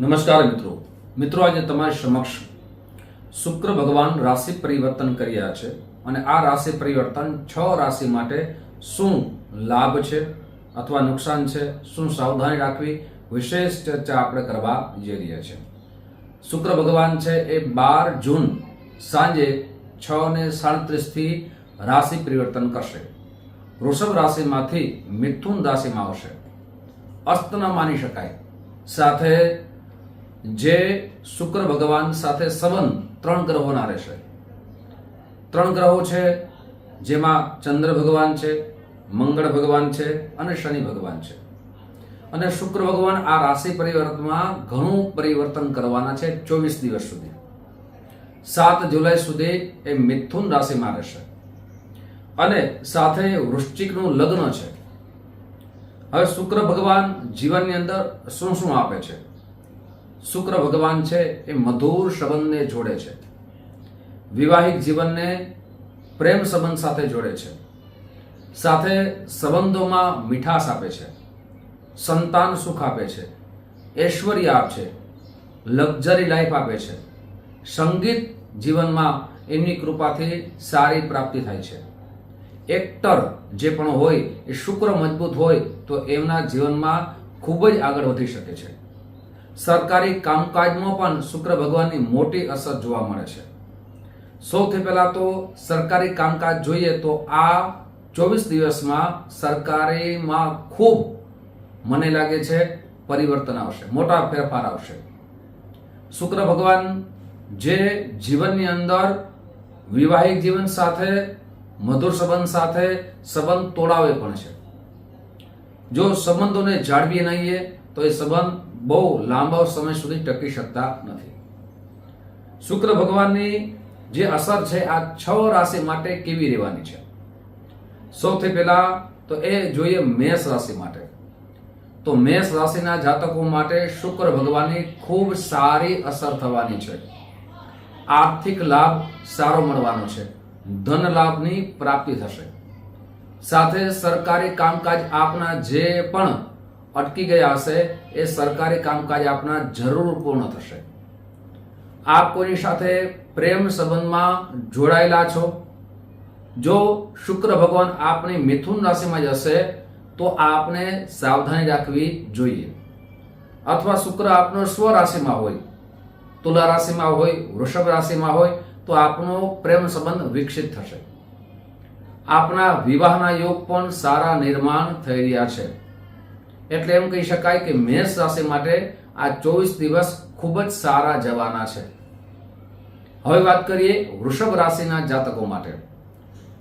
નમસ્કાર મિત્રો. મિત્રો, આજે તમારી સમક્ષ શુક્ર ભગવાન રાશિ પરિવર્તન કર્યા છે અને આ રાશિ પરિવર્તન છ રાશિ માટે શું લાભ છે અથવા નુકસાન છે, શું સાવધાની રાખવી, વિશેષ ચર્ચા આપણે કરવા જઈ રહ્યા છે શુક્ર ભગવાન છે એ બાર જૂન સાંજે છ ને સાડત્રીસથી રાશિ પરિવર્તન કરશે. વૃષભ રાશિમાંથી મિથુન રાશિમાં આવશે. અસ્ત ન માની શકાય. સાથે જે શુક્ર ભગવાન સાથે સંબંધ ત્રણ ગ્રહોના રહેશે. ત્રણ ગ્રહો છે, જેમાં ચંદ્ર ભગવાન છે, મંગળ ભગવાન છે અને શનિ ભગવાન છે. અને શુક્ર ભગવાન આ રાશિ પરિવર્તનમાં ઘણું પરિવર્તન કરવાના છે ચોવીસ દિવસ સુધી. સાત જુલાઈ સુધી એ મિથુન રાશિમાં રહેશે. અને સાથે વૃશ્ચિકનું લગ્ન છે. હવે શુક્ર ભગવાન જીવનની અંદર શું શું આપે છે? શુક્ર ભગવાન છે એ મધુર સંબંધને જોડે છે. વિવાહિક જીવનને પ્રેમ સંબંધ સાથે જોડે છે. સાથે સંબંધોમાં મીઠાશ આપે છે. સંતાન સુખ આપે છે. ઐશ્વર્ય આપશે લક્ઝરી લાઈફ આપે છે. સંગીત જીવનમાં એમની કૃપાથી સારી પ્રાપ્તિ થાય છે. એક્ટર જે પણ હોય, એ શુક્ર મજબૂત હોય, તો એમના જીવનમાં ખૂબ જ આગળ વધી શકે છે. સરકારી કામકાજમાં પણ શુક્ર ભગવાનની મોટી અસર જોવા મળે છે. સૌથી પહેલા તો સરકારી કામકાજ જોઈએ તો આ ચોવીસ દિવસમાં સરકારીમાં ખૂબ મને લાગે છે પરિવર્તન આવશે, મોટા ફેરફાર આવશે. શુક્ર ભગવાન જે જીવનની અંદર વિવાહિક જીવન સાથે, મધુર સંબંધ સાથે સંબંધ તોડાવે પણ છે. જો સંબંધોને જાળવીએ નહીં તો એ સંબંધ બહુ લાંબા સમય સુધી ટકી શકતા નથી. શુક્ર ભગવાનની જે અસર છે, આ છ રાશિ માટે કેવી રહેવાની છે? સૌથી પહેલા તો એ જોઈએ મેષ રાશિ માટે. તો મેષ રાશિના જાતકો માટે શુક્ર ભગવાનની ખૂબ સારી અસર થવાની છે. આર્થિક લાભ સારો મળવાનો છે. ધન લાભની પ્રાપ્તિ થશે. સાથે સરકારી કામકાજ આપના જે પણ અટકી ગયા હશે એ સરકારી કામકાજ આપના જરૂર પૂર્ણ થશે. આપ કોઈની સાથે પ્રેમ સંબંધમાં જોડાયેલા છો? જો શુક્ર ભગવાન આપની મિથુન રાશિમાં જશે, તો આપને સાવધાની રાખવી જોઈએ. અથવા શુક્ર આપનો સ્વ રાશિમાં હોય, તુલા રાશિમાં હોય, વૃષભ રાશિમાં હોય, તો આપનો પ્રેમ સંબંધ વિકસિત થશે. આપના વિવાહના યોગ પણ સારા નિર્માણ થઈ રહ્યા છે. એટલે એમ કહી શકાય કે મેષ રાશિ માટે આ ચોવીસ દિવસ ખૂબ જ સારા જવાના છે. હવે વાત કરીએ વૃષભ રાશિના જાતકો માટે.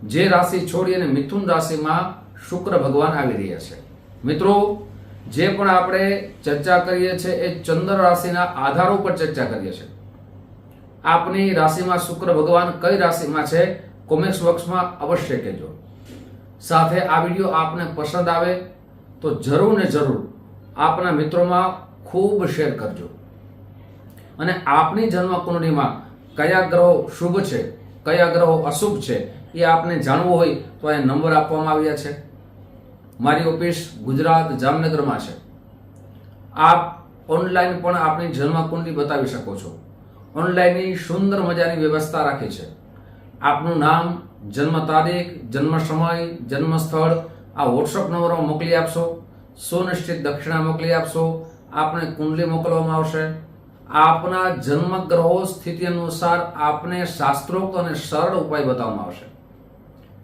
જે રાશિ છોડી અને મિથુન રાશિમાં શુક્ર ભગવાન આવી રહ્યા છે. મિત્રો, જે પણ આપણે ચર્ચા કરીએ છીએ એ ચંદ્ર રાશિના આધાર ઉપર ચર્ચા કરીએ છીએ. આપની રાશિમાં શુક્ર ભગવાન કઈ રાશિમાં છે, કોમેન્ટ્સ બોક્સમાં અવશ્ય કહેજો. સાથે આ વીડિયો આપને પસંદ આવે તો જરૂર ને જરૂર આપના મિત્રોમાં ખૂબ શેર કરજો. અને આપની જન્મ કુંડળીમાં કયા ગ્રહો શુભ છે, કયા ગ્રહો અશુભ છે, એ આપને જાણવું હોય તો એ નંબર આપવામાં આવ્યા છે. મારી ઓફિસ ગુજરાત જામનગરમાં છે. આપ ઓનલાઈન પણ આપની જન્મ કુંડળી બતાવી શકો છો. ઓનલાઈનની સુંદર મજાની વ્યવસ્થા રાખી છે. આપનું નામ, જન્મ તારીખ, જન્મ સમય, જન્મ સ્થળ આ વોટ્સઅપ નંબરમાં મોકલી આપશો, સુનિશ્ચિત દક્ષિણા મોકલી આપશો, આપને કુંડલી મોકલવામાં આવશે. આપના જન્મ ગ્રહો સ્થિતિ અનુસાર આપને શાસ્ત્રોક્ત અને સરળ ઉપાય બતાવવામાં આવશે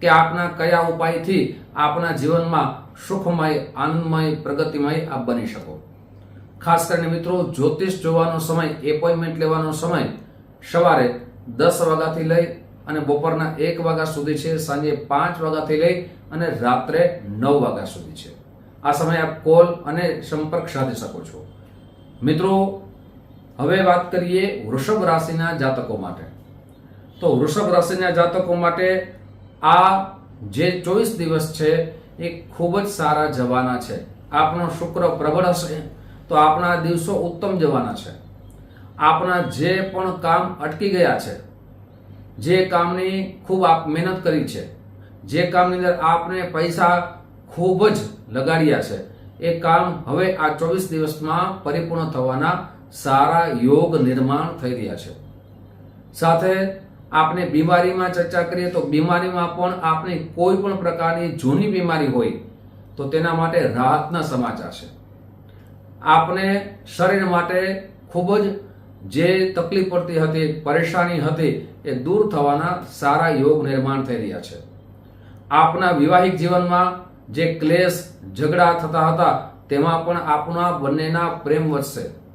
કે આપના કયા ઉપાયથી આપના જીવનમાં સુખમય, આનંદમય, પ્રગતિમય આપ બની શકો. ખાસ કરીને મિત્રો, જ્યોતિષ જોવાનો સમય, એપોઇન્ટમેન્ટ લેવાનો સમય સવારે દસ વાગ્યાથી લઈ અને બપોરના એક વાગ્યા સુધી છે, સાંજે પાંચ વાગ્યાથી લઈ અને રાત્રે નવ વાગ્યા સુધી છે. આ સમયે આપ કોલ અને સંપર્ક સાધી શકો છો. મિત્રો, હવે વાત કરીએ વૃષભ રાશિના જાતકો માટે. તો વૃષભ રાશિના જાતકો માટે આ જે ચોવીસ દિવસ છે, એ ખૂબ જ સારા જવાના છે. આપનો શુક્ર પ્રબળ હશે, તો આપણા દિવસો ઉત્તમ જવાના છે. આપણા જે પણ કામ અટકી ગયા છે જે કામની ખૂબ આપ મહેનત કરી છે, જે કામની અંદર આપને પૈસા ખૂબ જ લગાડ્યા છે, એ કામ હવે આ ચોવીસ દિવસમાં પરિપૂર્ણ થવાના સારા યોગ નિર્માણ થઈ રહ્યા છે. સાથે આપણે બીમારીમાં ચર્ચા કરીએ તો બીમારીમાં પણ આપની કોઈ પણ પ્રકારની જૂની બીમારી હોય તો તેના માટે રાહતના સમાચાર છે. આપણે શરીર માટે ખૂબ જ જે તકલીફ પડતી હતી, પરેશાની હતી, એ દૂર થવાના સારા યોગ નિર્માણ થઈ રહ્યા છે. આપના વિવાહિક જીવનમાં જે ક્લેશ, ઝઘડા થતા હતા, તેમાં પણ આપણા બંનેના પ્રેમ વધશે.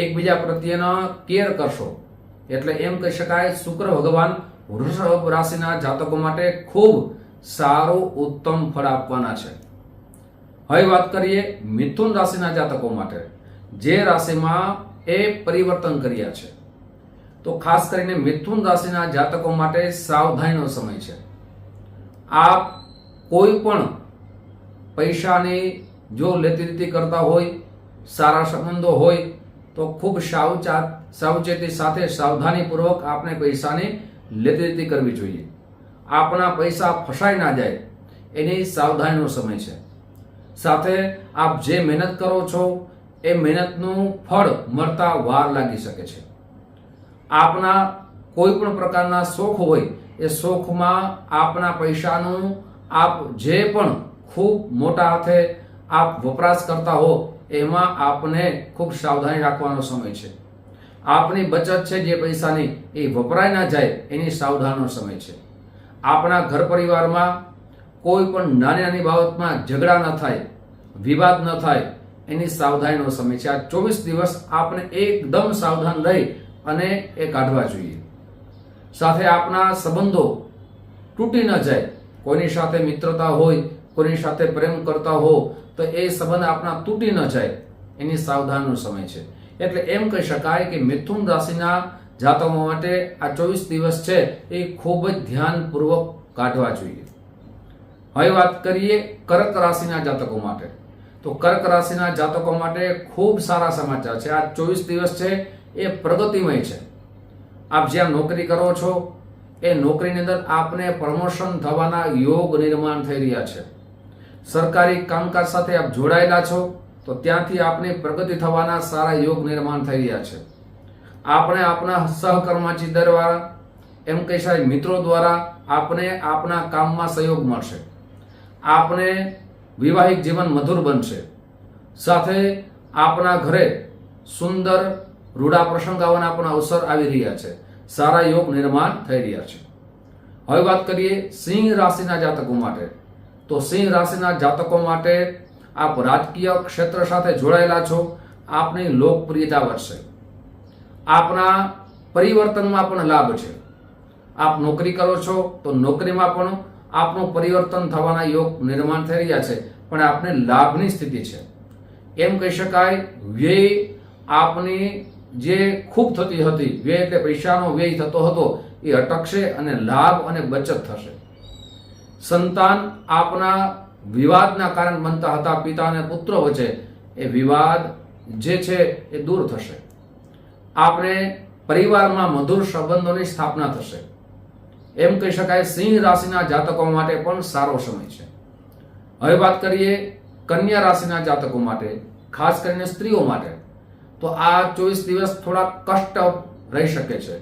એકબીજા પ્રત્યેનો કેર કરશો. એટલે એમ કહી શકાય, શુક્ર ભગવાન વૃષભ રાશિના જાતકો માટે ખૂબ સારું ઉત્તમ ફળ આપવાના છે. હવે વાત કરીએ મિથુન રાશિના જાતકો માટે. જે રાશિમાં એ પરિવર્તન કર્યા છે. તો ખાસ કરીને મિથુન રાશિના જાતકો માટે સાવધાનીનો સમય છે. આપ કોઈ પણ પૈસાની જો લેતી દેતી કરતા હોય, સારા સંબંધો હોય, તો ખૂબ સાવચાત, સાવચેતી સાથે સાવધાનીપૂર્વક આપણે પૈસાની લેતી દેતી કરવી જોઈએ. આપણા પૈસા ફસાઈ ના જાય, એની સાવધાનીનો સમય છે. સાથે આપ જે મહેનત કરો છો એ મહેનતનું ફળ મળતા વાર લાગી શકે છે. આપના કોઈ પણ પ્રકારના શોખ હોય, એ શોખમાં આપના પૈસાનું આપ જે પણ ખૂબ મોટા હાથે આપ વપરાશ કરતા હો, એમાં આપને ખૂબ સાવધાની રાખવાનો સમય છે. આપની બચત છે જે પૈસાની, એ વપરાય ના જાય, એની સાવધાનનો સમય છે. આપણા ઘર પરિવારમાં કોઈ પણ નાની નાની બાબતમાં ઝઘડા ન થાય, વિવાદ ન થાય એની સાવધાનીનો સમય છે. આ ચોવીસ દિવસ આપણે એકદમ સાવધાન રહી અને એ કાઢવા જોઈએ. સાથે આપણા સંબંધો તૂટી ન જાય. કોઈની સાથે મિત્રતા હોય, કોઈની સાથે પ્રેમ કરતા હો, તો એ સંબંધ આપણા તૂટી ન જાય. એની સાવધાનનો સમય છે. એટલે એમ કહી શકાય કે મિથુન રાશિના જાતકો માટે આ ચોવીસ દિવસ છે એ ખૂબ જ ધ્યાનપૂર્વક કાઢવા જોઈએ. હવે વાત કરીએ કરક રાશિના જાતકો માટે. તો કર્ક રાશિના જાતકો માટે ખૂબ સારા સમાચાર છે. આ ચોવીસ દિવસ છે, એ પ્રગતિમય છે. આપ જ્યાં નોકરી કરો છો, એ નોકરીની અંદર આપને પ્રમોશન થવાના યોગ નિર્માણ થઈ રહ્યા છે. સરકારી કામકાજ સાથે આપ જોડાયેલા છો, તો ત્યાંથી આપની પ્રગતિ થવાના સારા યોગ નિર્માણ થઈ રહ્યા છે. આપણે આપણા સહકર્મચારી દ્વારા એમ કહી શકાય મિત્રો દ્વારા આપને આપના કામમાં સહયોગ મળશે. આપને વિવાહિક જીવન મધુર બનશે. સાથે આપના ઘરે સુંદર રૂડા પ્રસંગ આવવાના પણ અવસર આવી રહ્યા છે. સારા યોગ નિર્માણ થઈ રહ્યા છે. હવે વાત કરીએ સિંહ રાશિના જાતકો માટે. તો સિંહ રાશિના જાતકો માટે આપ રાજકીય ક્ષેત્ર સાથે જોડાયેલા છો. આપની લોકપ્રિયતા વધશે. આપના પરિવર્તનમાં પણ લાભ છે. આપ નોકરી કરો છો તો નોકરીમાં પણ આપનું પરિવર્તન થવાના યોગ નિર્માણ થઈ રહ્યા છે, પણ આપને લાભની સ્થિતિ છે. એમ કહી શકાય, વ્યય આપની જે ખૂબ થતી હતી, વ્યય એટલે પૈસાનો વ્યય થતો હતો, એ અટકશે અને લાભ અને બચત થશે. સંતાન આપના વિવાદના કારણ બનતા હતા, પિતા અને પુત્ર વચ્ચે. એ વિવાદ જે છે, એ દૂર થશે. આપણે પરિવારમાં મધુર સંબંધોની સ્થાપના થશે. એમ કહી શકાય, સિંહ રાશિના જાતકો માટે પણ સારો સમય છે. હવે વાત કરીએ કન્યા રાશિના જાતકો માટે, ખાસ કરીને સ્ત્રીઓ માટે. તો આ ચોવીસ દિવસ થોડા કષ્ટ રહી શકે છે.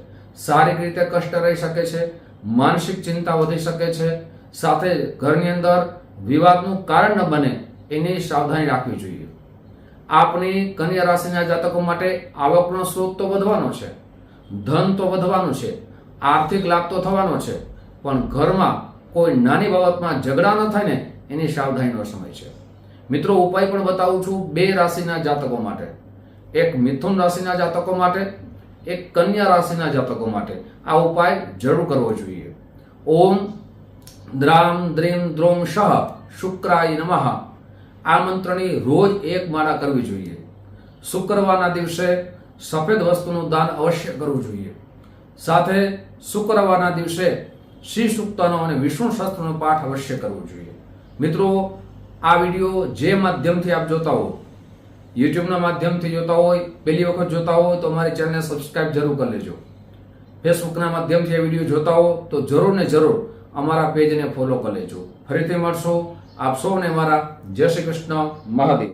શારીરિક રીતે કષ્ટ રહી શકે છે, માનસિક ચિંતા વધી શકે છે, સાથે ઘરની અંદર વિવાદનું કારણ ન બને એની સાવધાની રાખવી જોઈએ. આપની કન્યા રાશિના જાતકો માટે આવકનો સ્ત્રોત તો વધવાનો છે, ધન તો વધવાનું છે આર્થિક લાભ તો થવાનો છે, પણ ઘરમાં કોઈ નાની બાબતમાં ઝઘડા ન થાય ને એની સાવધાનીનો સમય છે. મિત્રો, ઉપાય પણ બતાવું છું બે રાશિના જાતકો માટે. એક મિથુન રાશિના જાતકો માટે, એક કન્યા રાશિના જાતકો માટે. આ ઉપાય જરૂર કરવો જોઈએ. ઓમ દ્રામ દ્રીમ દ્રોમ શહ શુક્રાય નમઃ. આ મંત્રની રોજ એક માળા કરવી જોઈએ. શુક્રવારના દિવસે સફેદ વસ્તુનું દાન અવશ્ય કરવું જોઈએ. સાથે શુક્રવારના દિવસે શ્રી સૂક્તનો અને વિષ્ણુ શાસ્ત્રનો પાઠ અવશ્ય કરવો જોઈએ. મિત્રો, આ વીડિયો જે માધ્યમથી આપ જોતા હો, યુટ્યુબના માધ્યમથી જોતા હોય, પહેલી વખત જોતા હો, તો અમારી ચેનલને સબસ્ક્રાઇબ જરૂર કરી લેજો. ફેસબુકના માધ્યમથી આ વીડિયો જોતા હો, તો જરૂર ને જરૂર અમારા પેજને ફોલો કરી લેજો. ફરીથી મળશો આપ સૌને મારા જય શ્રી કૃષ્ણ, મહાદેવ.